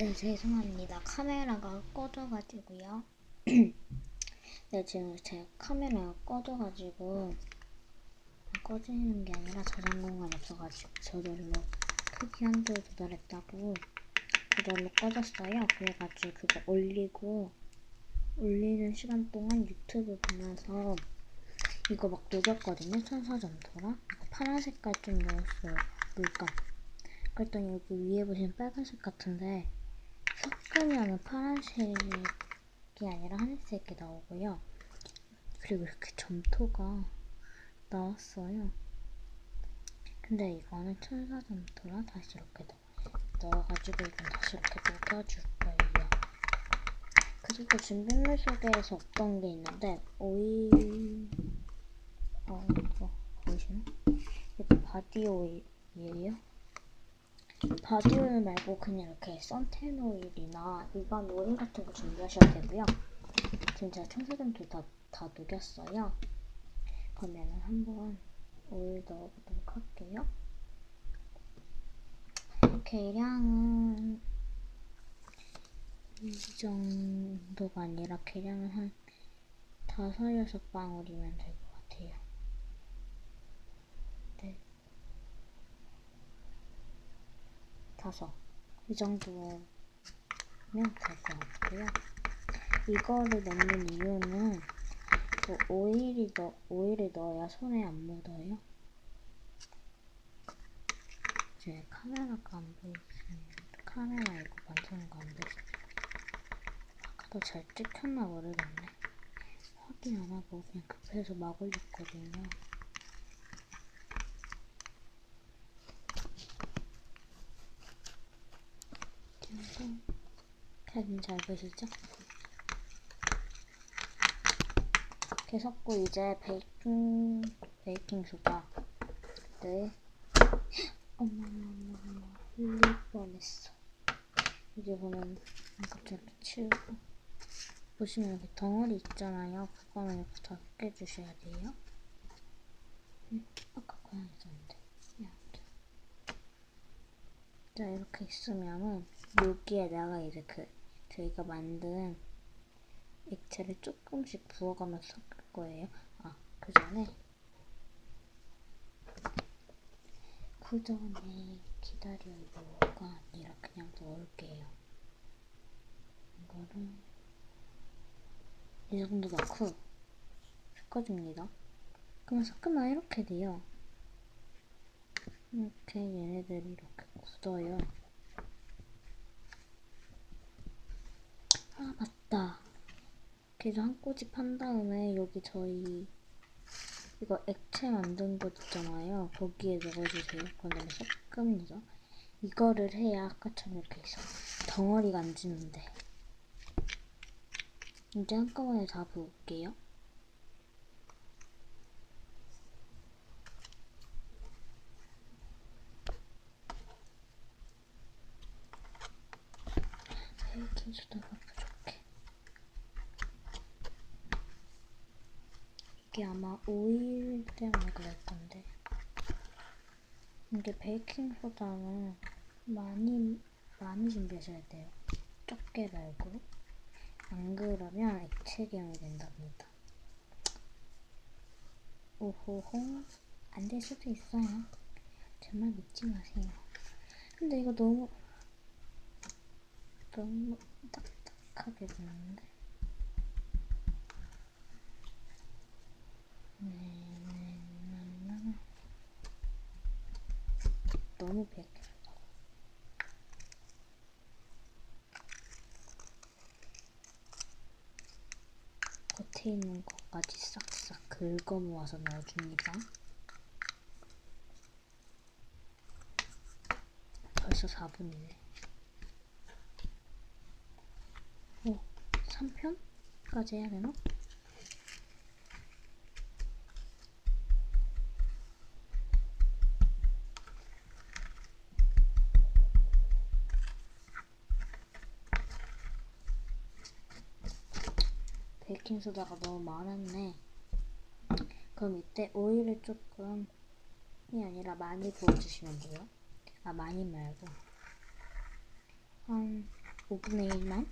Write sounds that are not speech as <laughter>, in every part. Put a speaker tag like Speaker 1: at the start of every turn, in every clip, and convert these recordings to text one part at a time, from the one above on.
Speaker 1: 네, 죄송합니다. 카메라가 꺼져가지고요. <clears throat> 네, 지금 제 카메라가 꺼져가지고 꺼지는 게 아니라 저장 공간이 없어가지고 저절로 크기 한도 조절했다고 저절로 꺼졌어요. 그래가지고 그거 올리고 올리는 시간 동안 유튜브 보면서 이거 막 녹였거든요. 이거 파란 색깔 좀 넣었어요. 물감. 그랬더니 여기 위에 보시면 빨간색 같은데 섞으면 파란색이 아니라 하늘색이 나오고요. 그리고 이렇게 점토가 나왔어요. 근데 이거는 천사 점토라 다시 이렇게 넣- 넣어가지고 이건 다시 이렇게 녹여줄 거예요. 그리고 준비물 소개에서 없던 게 있는데 오일 어 이거 보이시나? 이거 바디 오일이에요. 바디 오일 말고 그냥 이렇게 선텐 오일이나 일반 오일 같은 거 준비하셔도 되고요. 지금 제가 청소점도 다, 다 녹였어요. 그러면은 한번 오일 넣어보도록 할게요. 계량은 이 정도가 아니라 계량은 한 다섯 여섯 방울이면 될 것 같아요. 네. 다섯. 이 정도면 될 것 같고요. 이거를 넣는 이유는 그 오일이 넣, 오일을 넣어야 손에 안 묻어요. 제 카메라가 안 보이시면 카메라 이거 만드는 거 안 보이시죠? 아까도 잘 찍혔나 모르겠네. 확인 안 하고 그냥 급해서 막 올렸거든요. 그래서 사진 잘 보시죠? 이렇게 섞고 이제 베이킹 베이킹 소다 네 엄마 엄마 흘릴 뻔했어. 이제 보면 갑자기 치우고. 보시면 여기 덩어리 있잖아요. 그거는 이렇게 다 깨주셔야 돼요. 음, 아까 고양이 있었는데. 이렇게 자 이렇게 있으면은 여기에다가 그 저희가 만든 액체를 조금씩 부어가면서 섞을 거예요. 아, 그 전에 그 전에 기다려요가 아니라 그냥 넣을게요. 이거를 이 정도 넣고 섞어줍니다. 그러면 섞으면 이렇게 돼요. 이렇게 얘네들이 이렇게 굳어요. 아 맞다. 그래서 한 꼬집 한 다음에 여기 저희 이거 액체 만든 거 있잖아요. 거기에 넣어주세요. 그다음에 섞습니다. 이거를 해야 아까처럼 이렇게 있어. 덩어리가 안 지는데. 이제 한꺼번에 다 부을게요. 베이킹 소다가 부족해. 이게 아마 오일 때문에 그럴 건데. 이게 베이킹 소다는 많이 많이 준비하셔야 돼요. 적게 말고. 안 그러면 액체경이 된답니다. 오호호 안 될 수도 있어요. 정말 믿지 마세요. 근데 이거 너무 너무 딱딱하게 됐는데. 너무 베껴. 겉에 있는 것까지 싹싹 긁어 모아서 넣어줍니다. 벌써 4분이네. 오, 3편까지 해야 되나? 베이킹소다가 너무 많았네. 그럼 이때 오일을 조금이 아니라 많이 부어주시면 돼요. 아, 많이 말고. 한 5분의 1만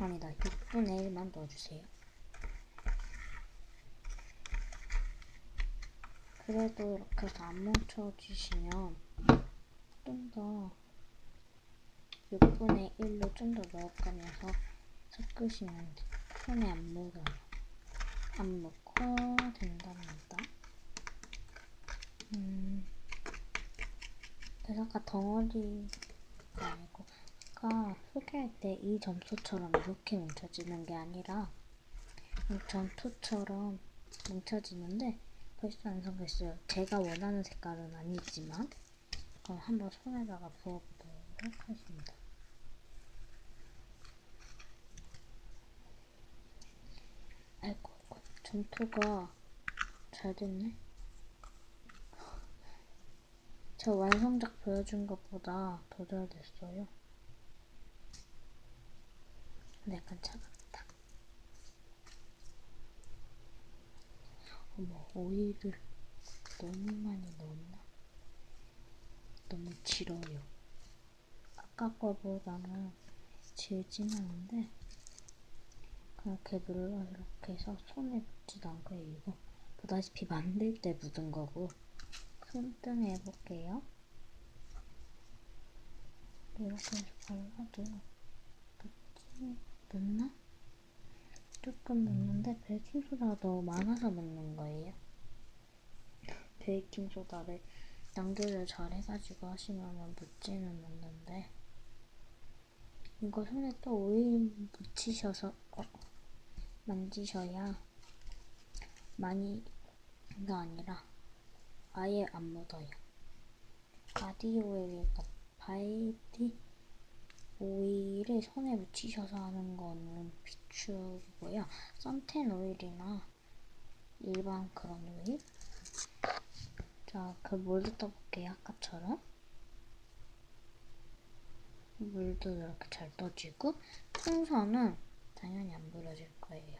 Speaker 1: 아니다 6분의 1만 넣어주세요. 그래도 이렇게 해서 안 뭉쳐주시면 좀 더 6분의 1로 좀 더 넣어가면서 섞으시면 돼요. 손에 안 묻어요. 안 묻고 된답니다. 음, 그래서 아까 덩어리가 아니고 아까 소개할 때 이 점토처럼 이렇게 뭉쳐지는 게 아니라 이 점토처럼 뭉쳐지는데 벌써 완성됐어요. 제가 원하는 색깔은 아니지만 그럼 한번 손에다가 부어보도록 하겠습니다. 아이고, 점토가 잘 됐네. 저 완성작 보여준 것보다 더 잘 됐어요. 근데 약간 차갑다. 어머, 오일을 너무 많이 넣었나? 너무 질어요. 아까 거보다는 질진 않은데 그렇게 눌러 이렇게 해서 손에 묻지도 않고 이거 보다시피 만들 때 묻은 거고 손등에 해볼게요. 이렇게 해서 발라도 묻지 묻나? 조금 묻는데 베이킹소다가 너무 많아서 묻는 거예요. 베이킹소다를 양조절 잘 해가지고 하시면 묻지는 않는데 이거 손에 또 오일 묻히셔서 어, 만지셔야 많이가 아니라 아예 안 묻어요. 바디 오일이니까 바디 오일을 손에 묻히셔서 하는 거는 비추고요. 선텐 오일이나 일반 그런 오일. 자, 그 물도 떠볼게요. 아까처럼. 물도 이렇게 잘 떠지고 풍선은 당연히 안 부러질 거예요.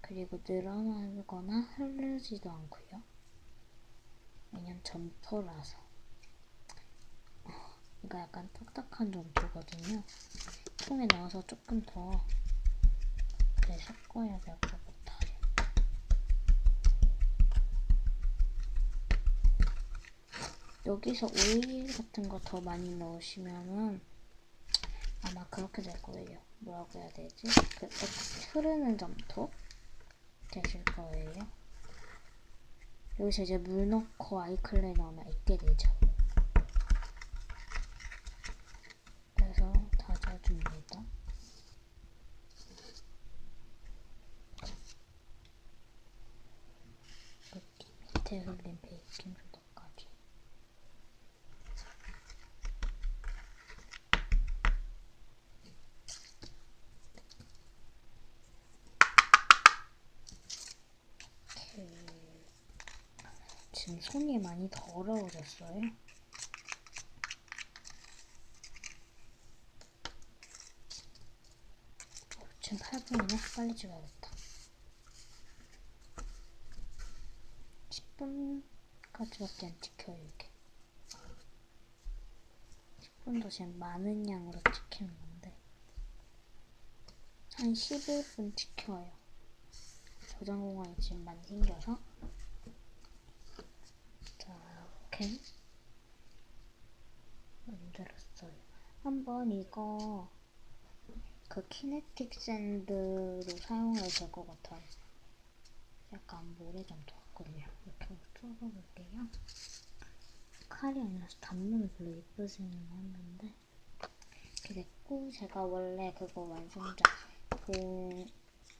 Speaker 1: 그리고 늘어나거나 흐르지도 않고요. 왜냐면 점토라서. 이거 약간 딱딱한 점토거든요. 통에 넣어서 조금 더 네, 섞어야 될 것 같아요. 여기서 오일 같은 거 더 많이 넣으시면은 아마 그렇게 될 거예요. 뭐라고 해야 되지? 그 흐르는 점토 되실 거예요. 여기서 이제 물 넣고 아이클레 넣으면 있게 되죠. 그래서 다져줍니다. 여기 밑에 흘린 베이킹 소다까지. 이렇게 지금 손이 많이 더러워졌어요. 지금 8분이네? 빨리 찍어야겠다. 10분까지밖에 안 찍혀요, 이게. 10분도 지금 많은 양으로 찍히는 건데. 한 11분 찍혀요. 저장 공간이 지금 많이 생겨서. 자, 이렇게 만들었어요. 한번 이거 그 키네틱 샌드로 사용해도 될 것 같아요. 약간 모래점도 같거든요. 이렇게 뚫어볼게요. 칼이 아니라서 단면이 별로 예쁘지는 않는데 이렇게 됐고 제가 원래 그거 완성작 보,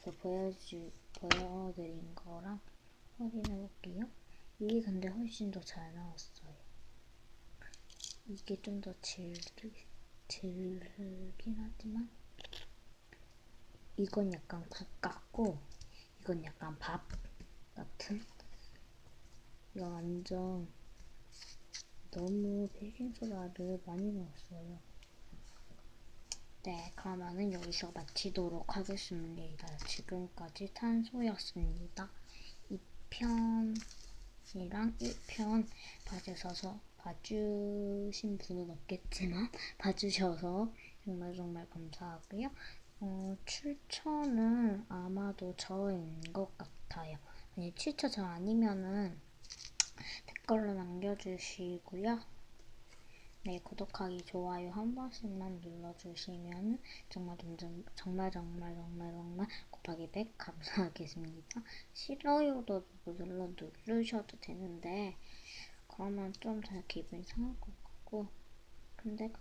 Speaker 1: 그 보여주, 보여드린 거랑 확인해볼게요. 이게 근데 훨씬 더 잘 나왔어요. 이게 좀 더 질, 질긴 하지만 이건 약간 국 같고 이건 약간 밥 같은? 이거 완전 너무 베이킹소다를 많이 넣었어요. 네 그러면은 여기서 마치도록 하겠습니다. 지금까지 탄소였습니다. 2편 이랑 1편 봐주셔서 봐주신 분은 없겠지만 봐주셔서 정말 정말 감사하고요. 어, 출처는 아마도 저인 것 같아요. 만약 출처 저 아니면은 댓글로 남겨주시고요. 네, 구독하기, 좋아요 한 번씩만 눌러주시면 정말 정말 정말 정말 정말 정말 곱하기 100 감사하겠습니다. 싫어요도 눌러 누르셔도 되는데 그러면 좀 더 기분이 상할 것 같고 근데 그